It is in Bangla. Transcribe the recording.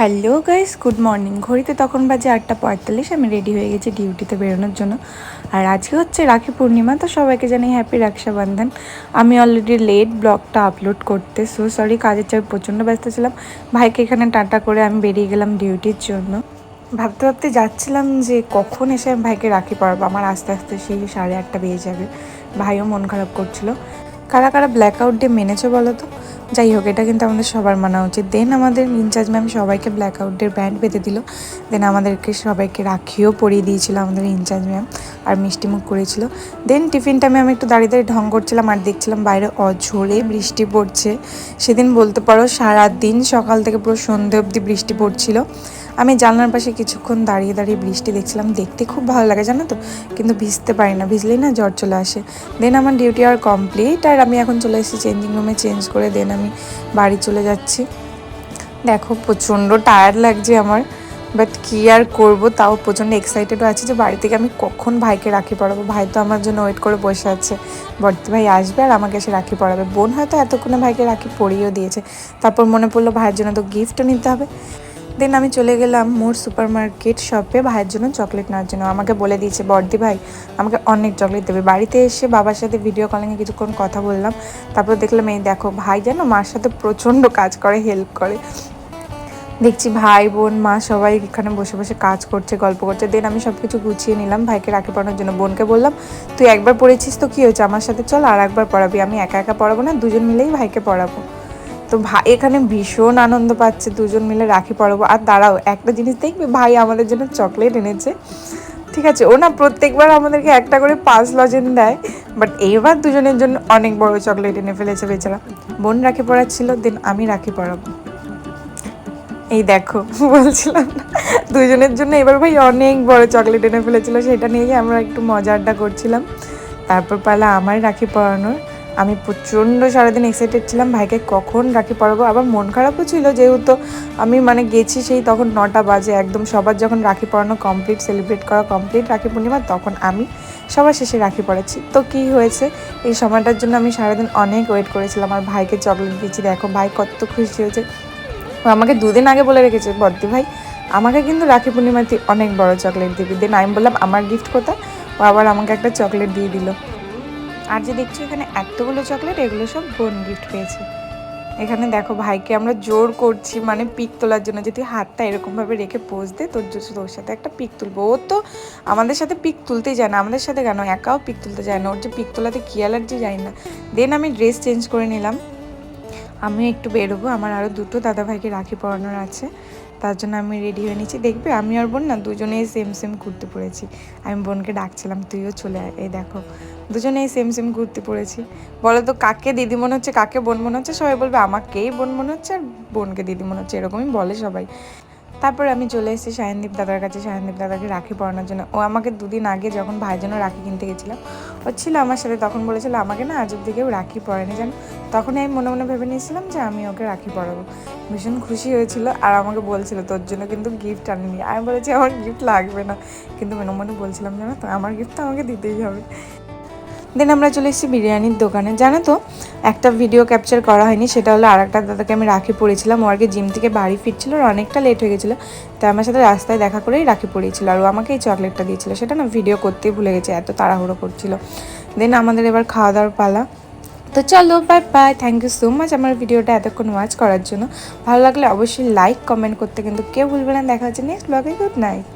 Hello guys, good morning. ঘড়িতে তখন বাজে আটটা পঁয়তাল্লিশ, আমি রেডি হয়ে গেছি ডিউটিতে বেরোনোর জন্য। আর আজকে হচ্ছে রাখি পূর্ণিমা, তো সবাইকে জানাই হ্যাপি রক্ষাবন্ধন। আমি অলরেডি লেট ব্লগটা আপলোড করতে সো সরি কাজের চাপে প্রচণ্ড ব্যস্ত ছিলাম। ভাইকে এখানে টাটা করে আমি বেরিয়ে গেলাম ডিউটির জন্য। ভাবতে ভাবতে যাচ্ছিলাম যে কখন এসে আমি ভাইকে রাখি পড়াবো আমার আস্তে আস্তে সেই সাড়ে আটটা বেজে যাবে। ভাইও মন খারাপ করছিল। কারা কারা ব্ল্যাক আউট ডে মেনেছো বলো তো? যাই হোক, এটা কিন্তু আমাদের সবার মানা উচিত। দেন আমাদের ইনচার্জ ম্যাম সবাইকে ব্ল্যাক আউটের ব্যান্ড পেতে দিল। দেন আমাদেরকে সবাইকে রাখিও পরিয়ে দিয়েছিল আমাদের ইনচার্জ ম্যাম আর মিষ্টিমুখ করেছিল। দেন টিফিন টাইমে আমি একটু দাঁড়িয়ে দাঁড়িয়ে ঢং করছিলাম আর দেখছিলাম বাইরে অঝোরে বৃষ্টি পড়ছে। সেদিন বলতে পারো সারা দিন সকাল থেকে পুরো সন্ধে অবধি বৃষ্টি পড়ছিল। আমি জানলার পাশে কিছুক্ষণ দাঁড়িয়ে দাঁড়িয়ে বৃষ্টি দেখছিলাম। দেখতে খুব ভালো লাগে, জানো তো? কিন্তু ভিজতে পারি না, ভিজলেই না জ্বর চলে আসে। দেন আমার ডিউটি আর কমপ্লিট আর আমি এখন চলে এসেছি চেঞ্জিং রুমে চেঞ্জ করে দেন আমি বাড়ি চলে যাচ্ছি। দেখো, প্রচণ্ড টায়ার্ড লাগছে আমার বাট কী আর করব? তাও প্রচণ্ড এক্সাইটেডও আছে যে বাড়ি থেকে আমি কখন ভাইকে রাখি পড়াবো? ভাই তো আমার জন্য ওয়েট করে বসে আছে। বর্তি ভাই আসবে আর আমাকে এসে রাখি পড়াবে। বোন হয়তো এতক্ষণে ভাইকে রাখি পরিয়েও দিয়েছে। তারপর মনে পড়ল ভাইয়ের জন্য তো গিফটও নিতে হবে। দেন আমি চলে গেলাম মোর সুপার মার্কেট শপে ভাইয়ের জন্য চকলেট নেওয়ার জন্য। আমাকে বলে দিয়েছে, বর্দি ভাই, আমাকে অনেক চকলেট দেবে। বাড়িতে এসে বাবার সাথে ভিডিও কলিংয়ে কিছুক্ষণ কথা বললাম। তারপর দেখলাম, এই দেখো ভাই যেন মার সাথে প্রচণ্ড কাজ করে হেল্প করে। দেখছি ভাই, বোন, মা সবাই এখানে বসে বসে কাজ করছে, গল্প করছে। দেন আমি সব কিছু গুছিয়ে নিলাম, ভাইকে রাখি পড়ানোর জন্য। বোনকে বললাম, তুই একবার পড়েছিস তো কী হয়েছে? আমার সাথে চল, আর একবার পড়াবি। আমি একা একা পড়াবো না, দুজন মিলেই ভাইকে পড়াবো। তো ভাই এখানে ভীষণ আনন্দ পাচ্ছে, দুজন মিলে রাখি পড়াবো আর দাঁড়াও, একটা জিনিস দেখবে? ভাই আমাদের জন্য চকলেট এনেছে। ঠিক আছে, ও না প্রত্যেকবার আমাদেরকে একটা করে পাঁচ লজেন দেয়, বাট এইবার দুজনের জন্য অনেক বড় চকলেট এনে ফেলেছে বেচারা। বোন রাখি পড়াচ্ছিল দেন আমি রাখি পড়াবো এই দেখো, বলছিলাম দুজনের জন্য এবার ভাই অনেক বড় চকলেট এনে ফেলেছিল, সেটা নিয়েই আমরা একটু মজা আড্ডা করছিলাম। তারপর পালা আমার রাখি পরানোর। আমি প্রচণ্ড সারাদিন এক্সাইটেড ছিলাম, ভাইকে কখন রাখি পরাবো? আবার মন খারাপও ছিল যেহেতু আমি মানে গেছি সেই তখন নটা বাজে, একদম সবার যখন রাখি পরানো কমপ্লিট সেলিব্রেট করা কমপ্লিট রাখি পূর্ণিমা, তখন আমি সবার শেষে রাখি পড়াচ্ছি তো কী হয়েছে? এই সময়টার জন্য আমি সারাদিন অনেক ওয়েট করেছিলাম আর ভাইকে চকলেট দিয়েছি, দেখো ভাই কত খুশি হয়েছে। ও আমাকে দুদিন আগে বলে রেখেছে বদ্দি ভাই, আমাকে কিন্তু রাখি পূর্ণিমাতে অনেক বড় চকলেট দিবি। দেন আমি বললাম, আমার গিফট কোথায়? ও আবার আমাকে একটা চকলেট দিয়ে দিল। আর যে দেখছি এখানে এতগুলো চকলেট এগুলো সব বোন গিফট পেয়েছে। এখানে দেখো ভাইকে আমরা জোর করছি মানে পিক তোলার জন্য যদি হাতটা এরকমভাবে রেখে পোজ দে, তোর জন্য তোর সাথে একটা পিক তুলবো। ও তো আমাদের সাথে পিক তুলতেই যায় না, আমাদের সাথে কেন? একাও পিক তুলতে যায় না। ওর যে পিক তোলাতে কী অ্যালার্জি যায় না। দেন আমি ড্রেস চেঞ্জ করে নিলাম। আমি একটু বেরোবো, আমার আরও দুটো দাদাভাইকে রাখি পরানোর আছে। তার জন্য আমি রেডি হয়ে নিয়েছি দেখবে আমি আর বোন না দুজনেই সেম সেম কুর্তি পরেছি আমি বোনকে ডাকছিলাম, তুইও চলে আয়। এই দেখো, দুজনেই সেম সেম কুর্তি পরেছি বলো তো কাকে দিদি মনে হচ্ছে, কাকে বোন মনে হচ্ছে? সবাই বলবে, আমাকেই বোন মনে হচ্ছে আর বোনকে দিদি মনে হচ্ছে। এরকমই বলে সবাই। তারপর আমি চলে এসেছি সায়নদীপ দাদার কাছে। সায়নদীপ দাদাকে রাখি পরানোর জন্য। ও আমাকে দুদিন আগে যখন ভাইয়ের জন্য রাখি কিনতে গেছিলাম ও ছিল আমার সাথে তখন বলেছিল, আমাকে না আজ অব্দি কেউ রাখি পরায়নি জানো? তখনই আমি মনে মনে ভেবে নিয়েছিলাম যে আমি ওকে রাখি পরাবো। ভীষণ খুশি হয়েছিল আর আমাকে বলছিল, তোর জন্য কিন্তু গিফট আনিনি। আমি বলেছি, আমার গিফট লাগবে না। কিন্তু মনে মনে বলছিলাম, জানো তো, আমার গিফট তো আমাকে দিতেই হবে। দেন আমরা চলে এসেছি বিরিয়ানির দোকানে। জানো তো, একটা ভিডিও ক্যাপচার করা হয়নি, সেটা হলো আর একটা দাদাকে আমি রাখি পড়েছিলাম ও আগে জিম থেকে বাড়ি ফিরছিল আর অনেকটা লেট হয়ে গেছিল। তাই আমার সাথে রাস্তায় দেখা করেই রাখি পড়িয়েছিল। আর ও আমাকে এই চকলেটটা দিয়েছিল। সেটা না ভিডিও করতেই ভুলে গেছে, এত তাড়াহুড়ো করছিল। দেন আমাদের এবার খাওয়া দাওয়ার পালা। তো চলো bye bye thank you so much আমার ভিডিওটা এতক্ষণ ওয়াচ করার জন্য। ভালো লাগলে অবশ্যই লাইক কমেন্ট করতে কিন্তু কেউ ভুলবে না। দেখা হচ্ছে নেক্সট ব্লগে গুড নাইট